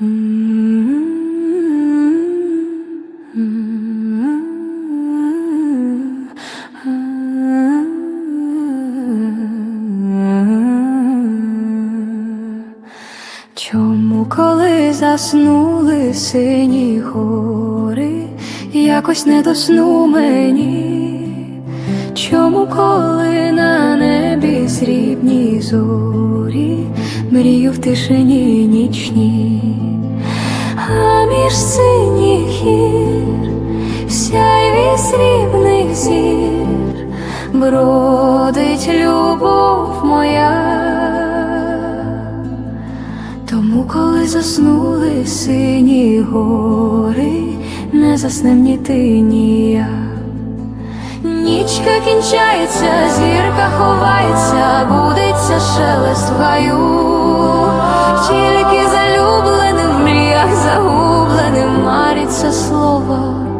Чому, коли заснули сині гори, якось не до сну мені? Чому, коли на небі срібні зорі, мрію в тишині нічні, а між синіх гір, сяйві срібних зір, бродить любов моя. Тому, коли заснули сині гори, не засне ні ти, ні я. Нічка кінчається, зірка ховається, будеться шелест в гаю, слово.